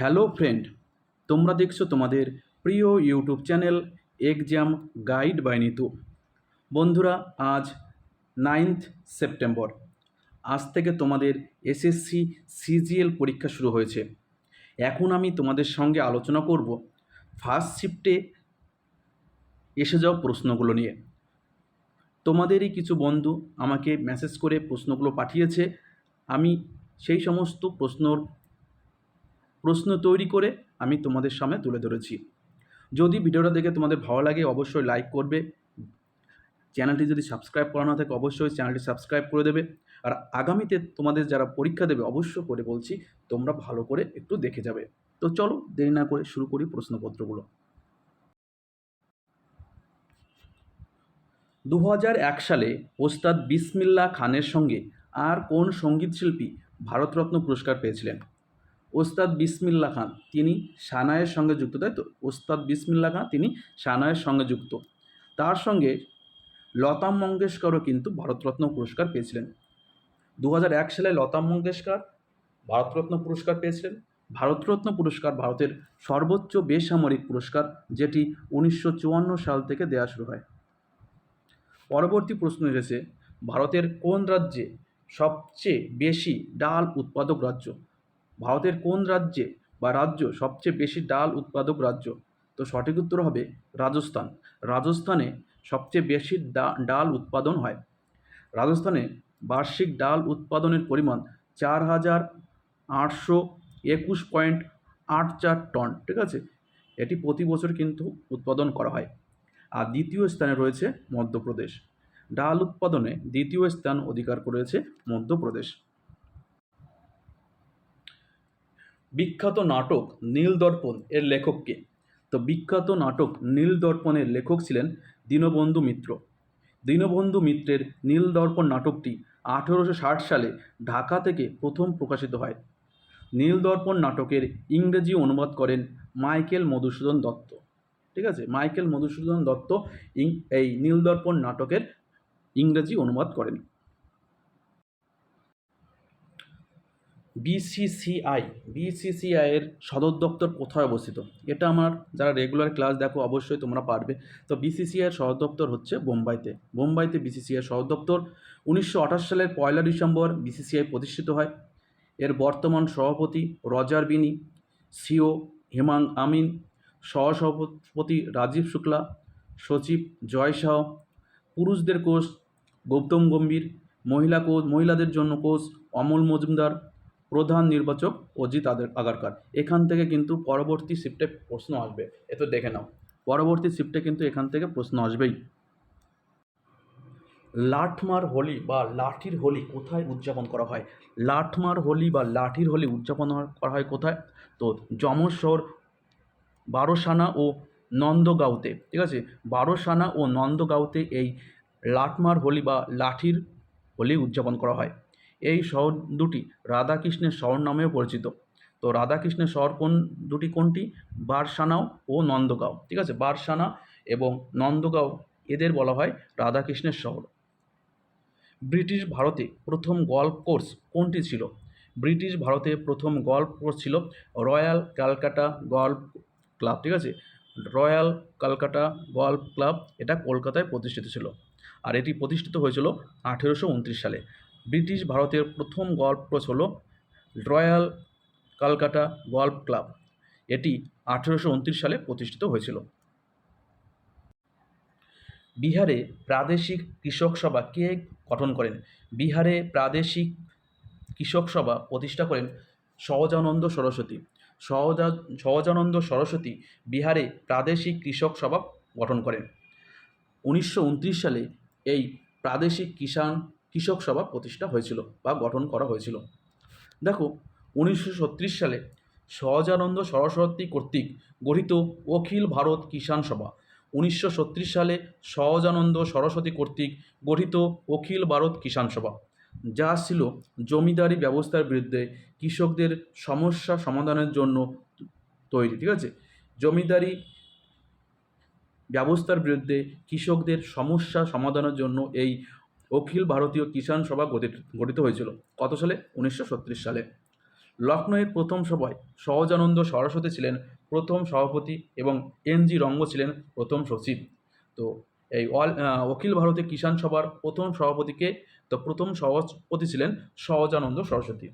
Hello friend, তোমরা দেখছ তোমাদের প্রিয় YouTube channel exam guide by Nitu. বন্ধুরা, আজ নাইন্থ সেপ্টেম্বর। আজ থেকে তোমাদের এসএসসি সিজিএল পরীক্ষা শুরু হয়েছে। এখন আমি তোমাদের সঙ্গে আলোচনা করব ফার্স্ট শিফটে এসে যাওয়া প্রশ্নগুলো নিয়ে। তোমাদেরই কিছু বন্ধু আমাকে মেসেজ করে প্রশ্নগুলো পাঠিয়েছে। আমি সেই সমস্ত প্রশ্নর প্রশ্ন তৈরি করে আমি তোমাদের সামনে তুলে ধরেছি। যদি ভিডিওটা দেখে তোমাদের ভালো লাগে, অবশ্যই লাইক করবে। চ্যানেলটি যদি সাবস্ক্রাইব করা না থাকে, অবশ্যই চ্যানেলটি সাবস্ক্রাইব করে দেবে। আর আগামীতে তোমাদের যারা পরীক্ষা দেবে অবশ্য করে বলছি, তোমরা ভালো করে একটু দেখে যাবে। তো চলো, দেরি না করে শুরু করি প্রশ্নপত্রগুলো। দু এক সালে ওস্তাদ বিসমিল্লা খানের সঙ্গে আর কোন সংগীত শিল্পী ভারতরত্ন পুরস্কার পেয়েছিলেন? ওস্তাদ বিসমিল্লা খান, তিনি সানায়ের সঙ্গে যুক্ত। তাই তো? ওস্তাদ বিসমিল্লা খান, তিনি সানায়ের সঙ্গে যুক্ত। তার সঙ্গে লতা মঙ্গেশকরও কিন্তু ভারতরত্ন পুরস্কার পেয়েছিলেন। দু সালে লতা মঙ্গেশকর ভারতরত্ন পুরস্কার পেয়েছিলেন। ভারতরত্ন পুরস্কার ভারতের সর্বোচ্চ বেসামরিক পুরস্কার, যেটি উনিশশো চুয়ান্ন সাল থেকে দেওয়া শুরু হয়। পরবর্তী প্রশ্ন এসেছে, ভারতের কোন রাজ্যে সবচেয়ে বেশি ডাল উৎপাদক রাজ্য? ভারতের কোন রাজ্যে বা রাজ্য সবচেয়ে বেশি ডাল উৎপাদক রাজ্য? তো সঠিক উত্তর হবে রাজস্থান। রাজস্থানে সবচেয়ে বেশি ডাল উৎপাদন হয়। রাজস্থানে বার্ষিক ডাল উৎপাদনের পরিমাণ চার হাজার আটশো একুশ পয়েন্ট আট চার টন, ঠিক আছে? এটি প্রতি বছর কিন্তু উৎপাদন করা হয়। আর দ্বিতীয় স্থানে রয়েছে মধ্যপ্রদেশ। ডাল উৎপাদনে দ্বিতীয় স্থান অধিকার করেছে মধ্যপ্রদেশ। বিখ্যাত নাটক নীল দর্পণ এর লেখককে তো বিখ্যাত নাটক নীল দর্পণের লেখক ছিলেন দীনবন্ধু মিত্র। দীনবন্ধু মিত্রের নীল দর্পণ নাটকটি আঠেরোশো ষাট সালে ঢাকা থেকে প্রথম প্রকাশিত হয়। নীল দর্পণ নাটকের ইংরেজি অনুবাদ করেন মাইকেল মধুসূদন দত্ত। ঠিক আছে? মাইকেল মধুসূদন দত্ত এই নীল দর্পণ নাটকের ইংরেজি অনুবাদ করেন। বিসিসিআই বিসিসিআইয়ের সদর দপ্তর কোথায় অবস্থিত? এটা আমার যারা রেগুলার ক্লাস দেখো অবশ্যই তোমরা পারবে। তো বিসিসিআইয়ের সদর দপ্তর হচ্ছে বোম্বাইতে। বোম্বাইতে বিসিসিআইয়ের সদর দপ্তর উনিশশো আঠাশ সালের পয়লা ডিসেম্বর বিসিসিআই প্রতিষ্ঠিত হয়। এর বর্তমান সভাপতি রজার বিনি সিও হেমাং আমিন, সহসভাপতি রাজীব শুক্লা, সচিব জয় শাহ পুরুষদের কোচ গৌতম গম্ভীর, মহিলা কোচ মহিলাদের জন্য কোচ অমল মজুমদার প্রধান নির্বাচক অজিত আগারকার। এখান থেকে কিন্তু পরবর্তী শিফটে প্রশ্ন আসবে। এ তো দেখে নাও। পরবর্তী শিফটে কিন্তু এখান থেকে প্রশ্ন আসবেই। লাঠমার হোলি বা লাঠির হোলি কোথায় উদযাপন করা হয়? লাঠমার হোলি বা লাঠির হোলি উদযাপন করা হয় কোথায়? তো যমজ বারোসানা ও নন্দগাঁওতে। ঠিক আছে? বারোসানা ও নন্দগাঁওতে এই লাঠমার হোলি বা লাঠির হোলি উদযাপন করা হয়। এই শহর দুটি রাধাকৃষ্ণের শহর নামেও পরিচিত। তো রাধাকৃষ্ণের শহর কোন, দুটি কোনটি? বারসানাও ও নন্দগাঁও। ঠিক আছে? বারসানা এবং নন্দগাঁও, এদের বলা হয় রাধাকৃষ্ণের শহর। ব্রিটিশ ভারতে প্রথম গল্ফ কোর্স কোনটি ছিল? ব্রিটিশ ভারতে প্রথম গল্ফ কোর্স ছিল রয়্যাল ক্যালকাটা গল্ফ ক্লাব ঠিক আছে? রয়্যাল ক্যালকাটা গল্ফ ক্লাব এটা কলকাতায় প্রতিষ্ঠিত ছিল। আর এটি প্রতিষ্ঠিত হয়েছিল আঠেরোশো উনত্রিশ সালে। ব্রিটিশ ভারতের প্রথম গল্ফ কোর্স হলো রয়্যাল ক্যালকাটা গল্ফ ক্লাব। এটি আঠেরোশো উনত্রিশ সালে প্রতিষ্ঠিত হয়েছিল। বিহারে প্রাদেশিক কৃষক সভা কে গঠন করেন? বিহারে প্রাদেশিক কৃষক সভা প্রতিষ্ঠা করেন সহজানন্দ সরস্বতী। সহজা, সহজানন্দ সরস্বতী বিহারে প্রাদেশিক কৃষক সভা গঠন করেন। উনিশশো উনত্রিশ সালে এই প্রাদেশিক কিষাণ কৃষক সভা প্রতিষ্ঠা হয়েছিল বা গঠন করা হয়েছিল। দেখো, উনিশশো ছত্রিশ সালে সহজানন্দ সরস্বতী কর্তৃক গঠিত অখিল ভারত কিষাণ সভা। উনিশশো ছত্রিশ সালে সহজানন্দ সরস্বতী কর্তৃক গঠিত অখিল ভারত কিষাণ সভা। যা ছিল জমিদারি ব্যবস্থার বিরুদ্ধে কৃষকদের সমস্যা সমাধানের জন্য তৈরি, ঠিক আছে? জমিদারি ব্যবস্থার বিরুদ্ধে কৃষকদের সমস্যা সমাধানের জন্য এই অখিল ভারতীয় কিষাণ সভা গঠিত গঠিত হয়েছিল। কত সালে? উনিশশো ছত্রিশ সালে। লখনৌয়ের প্রথম সভায় সহজানন্দ সরস্বতী ছিলেন প্রথম সভাপতি এবং এনজি রঙ্গ ছিলেন প্রথম সচিব। তো এই অল অখিল ভারতীয় কিষাণ সভার প্রথম সভাপতিকে, তো প্রথম সভাপতি ছিলেন সহজানন্দ সরস্বতী।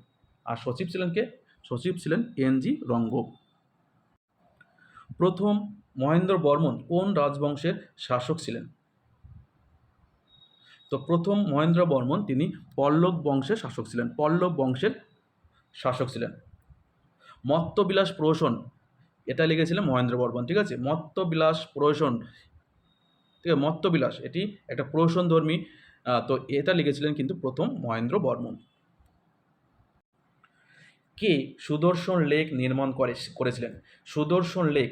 আর সচিব ছিলেন কে? সচিব ছিলেন এনজি রঙ্গ। প্রথম মহেন্দ্র বর্মন কোন রাজবংশের শাসক ছিলেন? তো প্রথম মহেন্দ্র বর্মন তিনি পল্লব বংশের শাসক ছিলেন, পল্লব বংশের শাসক ছিলেন। মত্তবিলাস প্রহসন, এটা লিখেছিলেন মহেন্দ্র বর্মন, ঠিক আছে? মত্তবিলাস প্রহসন, ঠিক আছে? মত্তবিলাস, এটি একটা প্রহসন ধর্মী তো এটা লিখেছিলেন কিন্তু প্রথম মহেন্দ্র বর্মন। কে সুদর্শন লেক নির্মাণ করে, করেছিলেন? সুদর্শন লেক,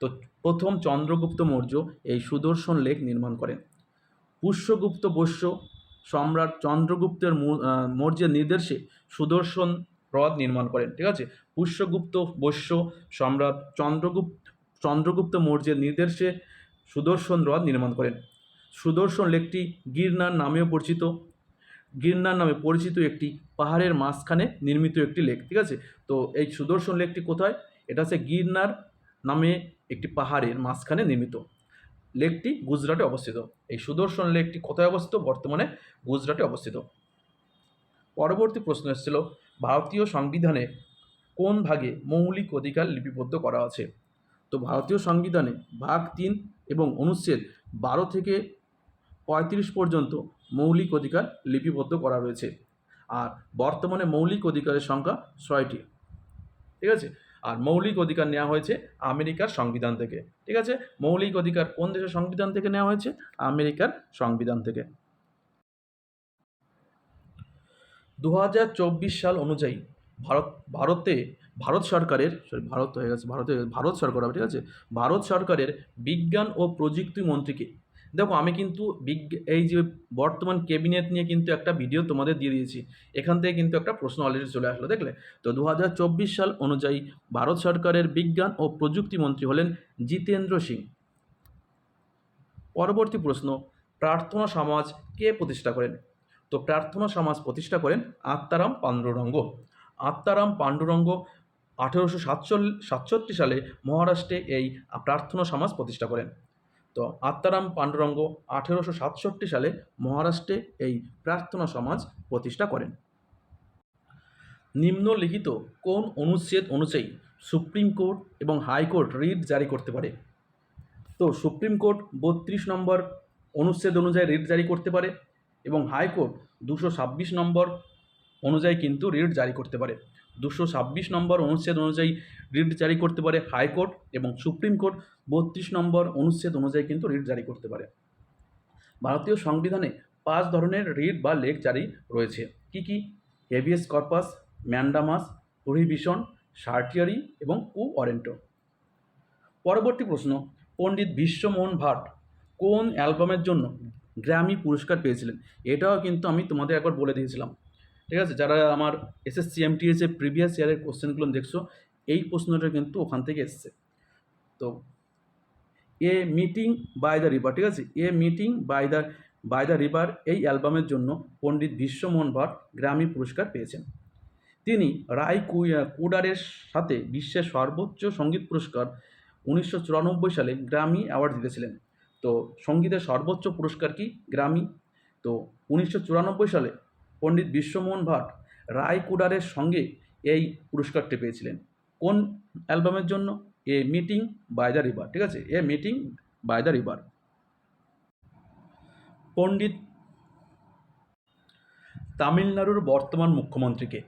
তো প্রথম চন্দ্রগুপ্ত মৌর্য এই সুদর্শন লেক নির্মাণ করেন। পুষ্যগুপ্ত বৈশ্য সম্রাট চন্দ্রগুপ্তের মৌর্যের নির্দেশে সুদর্শন হ্রদ নির্মাণ করেন, ঠিক আছে? পুষ্যগুপ্ত বৈশ্য সম্রাট চন্দ্রগুপ্ত চন্দ্রগুপ্ত মৌর্যের নির্দেশে সুদর্শন হ্রদ নির্মাণ করেন। সুদর্শন লেকটি গিরনার নামেও পরিচিত। গিরনার নামে পরিচিত একটি পাহাড়ের মাঝখানে নির্মিত একটি লেক, ঠিক আছে? তো এই সুদর্শন লেকটি কোথায়? এটা হচ্ছে গিরনার নামে একটি পাহাড়ের মাঝখানে নির্মিত। লেকটি গুজরাটে অবস্থিত। এই সুদর্শন লেকটি কোথায় অবস্থিত? বর্তমানে গুজরাটে অবস্থিত। পরবর্তী প্রশ্ন এসেছিল, ভারতীয় সংবিধানে কোন ভাগে মৌলিক অধিকার লিপিবদ্ধ করা আছে? তো ভারতীয় সংবিধানে ভাগ তিন এবং অনুচ্ছেদ বারো থেকে পঁয়ত্রিশ পর্যন্ত মৌলিক অধিকার লিপিবদ্ধ করা রয়েছে। আর বর্তমানে মৌলিক অধিকারের সংখ্যা ছয়টি। ঠিক আছে? আর মৌলিক অধিকার নেওয়া হয়েছে আমেরিকার সংবিধান থেকে। ঠিক আছে? মৌলিক অধিকার কোন দেশের সংবিধান থেকে নেওয়া হয়েছে? আমেরিকার সংবিধান থেকে। দু হাজার চব্বিশ সাল অনুযায়ী ভারত, ভারতে, ভারত সরকারের সরি ভারত হয়ে গেছে, ভারতে, ভারত সরকার ঠিক আছে? ভারত সরকারের বিজ্ঞান ও প্রযুক্তি মন্ত্রীকে দেখো, আমি কিন্তু বিজ্ঞ এই যে বর্তমান ক্যাবিনেট নিয়ে কিন্তু একটা ভিডিও তোমাদের দিয়ে দিয়েছি। এখান থেকে কিন্তু একটা প্রশ্ন অলরেডি চলে আসলো, দেখলে? তো দু হাজার চব্বিশ সাল অনুযায়ী ভারত সরকারের বিজ্ঞান ও প্রযুক্তি মন্ত্রী হলেন জিতেন্দ্র সিং। পরবর্তী প্রশ্ন, প্রার্থনা সমাজ কে প্রতিষ্ঠা করেন? তো প্রার্থনা সমাজ প্রতিষ্ঠা করেন আত্মারাম পাণ্ডুরঙ্গ। আত্মারাম পাণ্ডুরঙ্গ আঠেরোশো সাতচল্লিশ সাতষট্টি সালে মহারাষ্ট্রে এই প্রার্থনা সমাজ প্রতিষ্ঠা করেন। তো আত্মারাম পাণ্ডুরঙ্গ আঠেরোশো সাতষট্টি সালে মহারাষ্ট্রে এই প্রার্থনা সমাজ প্রতিষ্ঠা করেন। নিম্নলিখিত কোন অনুচ্ছেদ অনুযায়ী সুপ্রিম কোর্ট এবং হাইকোর্ট রিট জারি করতে পারে? তো সুপ্রিম কোর্ট বত্রিশ নম্বর অনুচ্ছেদ অনুযায়ী রিট জারি করতে পারে এবং হাইকোর্ট দুশো ছাব্বিশ নম্বর অনুযায়ী কিন্তু রিট জারি করতে পারে। দুশো ছাব্বিশ নম্বর অনুচ্ছেদ অনুযায়ী রিট জারি করতে পারে হাইকোর্ট এবং সুপ্রিম কোর্ট। বত্রিশ নম্বর অনুচ্ছেদ অনুযায়ী কিন্তু রিট জারি করতে পারে। ভারতীয় সংবিধানে পাঁচ ধরনের রিট বা লেখ জারি রয়েছে। কি কি? Habeas corpus, mandamus, prohibition, certiorari এবং কু অরেন্টো পরবর্তী প্রশ্ন, পণ্ডিত বিশ্বমোহন ভাট কোন অ্যালবামের জন্য গ্র্যামি পুরস্কার পেয়েছিলেন? এটাও কিন্তু আমি তোমাদের একবার বলে দিয়েছিলাম। ঠিক আছে? যারা আমার এসএসসি এমটিএসের প্রিভিয়াস ইয়ারের কোশ্চেনগুলো দেখছ, এই প্রশ্নটা কিন্তু ওখান থেকে এসছে। তো a meeting by the river ঠিক আছে? A meeting by the by the river এই অ্যালবামের জন্য পণ্ডিত বিশ্বমোহন ভাট গ্রামী পুরস্কার পেয়েছেন। তিনি রায় কুডারের সাথে বিশ্বের সর্বোচ্চ সংগীত পুরস্কার উনিশশো চুরানব্বই সালে গ্র্যামি অ্যাওয়ার্ড জিতেছিলেন। তো, সঙ্গীতের সর্বোচ্চ পুরস্কার কি? গ্র্যামি। তো, উনিশশো চুরানব্বই সালে পণ্ডিত বিশ্বমোহন ভাট রায় কুডারের সঙ্গে এই পুরস্কারটি পেয়েছিলেন। কোন অ্যালবামের জন্য? A meeting by the river, ঠিক আছে? A meeting by the river. পণ্ডিত তামিলনাড়ুর বর্তমান মুখ্যমন্ত্রীকে।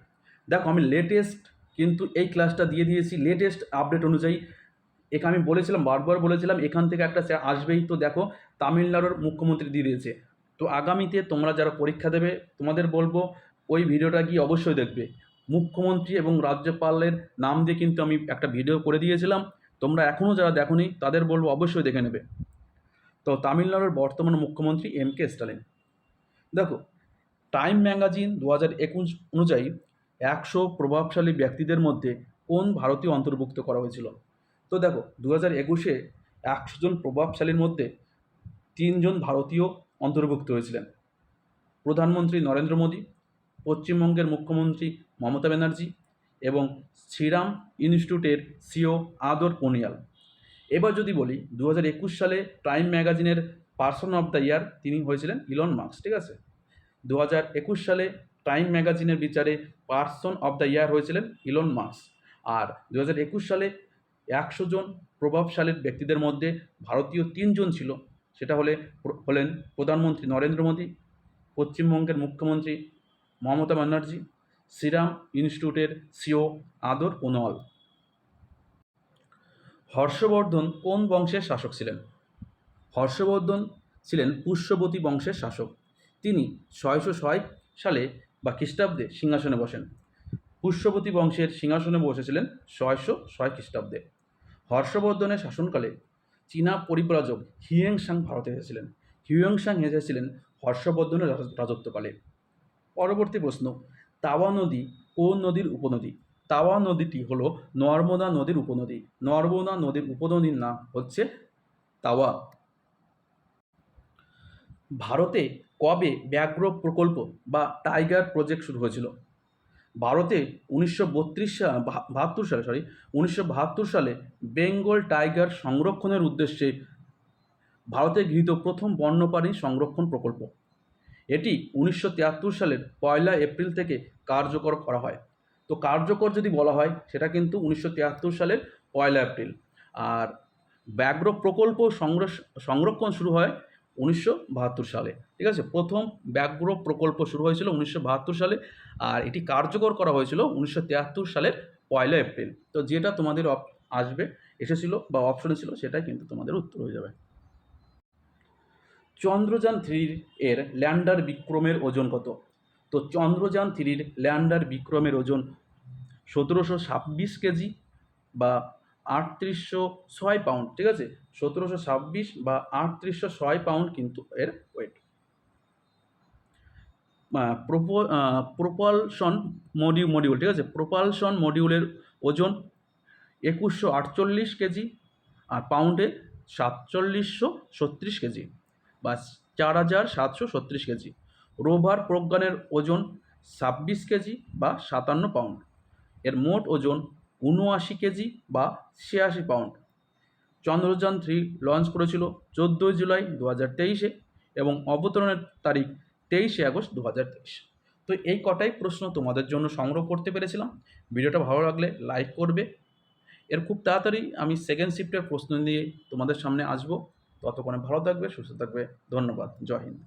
দেখো, আমি লেটেস্ট কিন্তু এই ক্লাসটা দিয়ে দিয়েছি। লেটেস্ট আপডেট অনুযায়ী এখানে আমি বলেছিলাম, বারবার বলেছিলাম, এখান থেকে একটা আসবেই তো দেখো, তামিলনাড়ুর মুখ্যমন্ত্রী দিয়ে দিয়েছে। তো আগামীতে তোমরা যারা পরীক্ষা দেবে, তোমাদের বলব ওই ভিডিওটা গিয়ে অবশ্যই দেখবে। মুখ্যমন্ত্রী এবং রাজ্যপালের নাম দিয়ে কিন্তু আমি একটা ভিডিও করে দিয়েছিলাম। তোমরা এখনও যারা দেখোনি, তাদের বলব অবশ্যই দেখে নেবে। তো তামিলনাড়ুর বর্তমান মুখ্যমন্ত্রী এম কে স্টালিন। দেখো, টাইম ম্যাগাজিন দু হাজার একুশ অনুযায়ী একশো প্রভাবশালী ব্যক্তিদের মধ্যে কোন ভারতীয় অন্তর্ভুক্ত করা হয়েছিল? তো দেখো দু হাজার একুশে একশো জন প্রভাবশালীর মধ্যে তিনজন ভারতীয় অন্তর্ভুক্ত হয়েছিলেন। প্রধানমন্ত্রী নরেন্দ্র মোদী, পশ্চিমবঙ্গের মুখ্যমন্ত্রী মমতা ব্যানার্জি এবং শ্রীরাম ইনস্টিটিউটের সিও আদর পোনিয়াল। এবার যদি বলি দু হাজার একুশ সালে টাইম ম্যাগাজিনের পার্সন অফ দ্য ইয়ার তিনি হয়েছিলেন ইলন মার্কস ঠিক আছে? দু হাজার একুশ সালে টাইম ম্যাগাজিনের বিচারে পার্সন অফ দ্য ইয়ার হয়েছিলেন ইলন মার্কস আর দু হাজার একুশ সালে একশো জন প্রভাবশালী ব্যক্তিদের মধ্যে ভারতীয় তিনজন ছিল সেটা হলে হলেন প্রধানমন্ত্রী নরেন্দ্র মোদী, পশ্চিমবঙ্গের মুখ্যমন্ত্রী মমতা ব্যানার্জি সিরাম ইনস্টিটিউটের সিও আদর ওনওয়াল হর্ষবর্ধন কোন বংশের শাসক ছিলেন? হর্ষবর্ধন ছিলেন পুষ্যবতী বংশের শাসক। তিনি ছয়শো ছয় সালে বা খ্রিস্টাব্দে সিংহাসনে বসেন। পুষ্যবতী বংশের সিংহাসনে বসেছিলেন ছয়শো ছয় খ্রিস্টাব্দে। হর্ষবর্ধনের শাসনকালে চীনা পরিব্রাজক হিউয়েংসাং ভারতে এসেছিলেন। হিউয়েংসাং এসেছিলেন হর্ষবর্ধনের রাজত্বকালে। পরবর্তী প্রশ্ন, তাওয়া নদী কোন নদীর উপনদী? তাওয়া নদীটি হলো নর্মদা নদীর উপনদী। নর্মদা নদীর উপনদীর নাম হচ্ছে তাওয়া। ভারতে কবে ব্যাঘ্র প্রকল্প বা টাইগার প্রজেক্ট শুরু হয়েছিল? ভারতে উনিশশো বত্রিশ বাহাত্তর সালে সরি উনিশশো বাহাত্তর সালে বেঙ্গল টাইগার সংরক্ষণের উদ্দেশ্যে ভারতে গৃহীত প্রথম বন্যপ্রাণী সংরক্ষণ প্রকল্প। এটি উনিশশো তিয়াত্তর সালের পয়লা এপ্রিল থেকে কার্যকর করা হয়। তো কার্যকর যদি বলা হয়, সেটা কিন্তু উনিশশো তিয়াত্তর সালের পয়লা এপ্রিল। আর ব্যাঘ্র প্রকল্প সংরক্ষণ শুরু হয় উনিশশো বাহাত্তর সালে। ঠিক আছে? প্রথম ব্যাঘ্র প্রকল্প শুরু হয়েছিল উনিশশো বাহাত্তর সালে আর এটি কার্যকর করা হয়েছিল উনিশশো তিয়াত্তর সালের পয়লা এপ্রিল। তো যেটা তোমাদের আসবে, এসেছিল বা অপশনে ছিল, সেটাই কিন্তু তোমাদের উত্তর হয়ে যাবে। চন্দ্রযান থ্রির এর ল্যান্ডার বিক্রমের ওজন কত? তো চন্দ্রযান থ্রির ল্যান্ডার বিক্রমের ওজন সতেরোশো ছাব্বিশ কেজি বা আটত্রিশশো ছয় পাউন্ড ঠিক আছে? সতেরোশো ছাব্বিশ বা আটত্রিশশো ছয় পাউন্ড কিন্তু এর ওয়েট প্রোপালশন মডিউ মডিউল ঠিক আছে? প্রোপালশন মডিউলের ওজন একুশশো আটচল্লিশ কেজি আর পাউন্ডে সাতচল্লিশশো ছত্রিশ কেজি বা চার হাজার সাতশো ছত্রিশ কেজি। রোভার প্রজ্ঞানের ওজন ছাব্বিশ কেজি বা সাতান্ন পাউন্ড এর মোট ওজন উনআশি কেজি বা ছিয়াশি পাউন্ড। চন্দ্রযান থ্রি লঞ্চ করেছিল চোদ্দোই জুলাই দু হাজার তেইশে এবং অবতরণের তারিখ তেইশে আগস্ট দু হাজার তেইশ। তো এই কটাই প্রশ্ন তোমাদের জন্য সংগ্রহ করতে পেরেছিলাম। ভিডিওটা ভালো লাগলে লাইক করবে। এর খুব তাড়াতাড়ি আমি সেকেন্ড শিফটের প্রশ্ন নিয়ে তোমাদের সামনে আসব। ততক্ষণে ভালো থাকবে, সুস্থ থাকবে। ধন্যবাদ। জয় হিন্দ।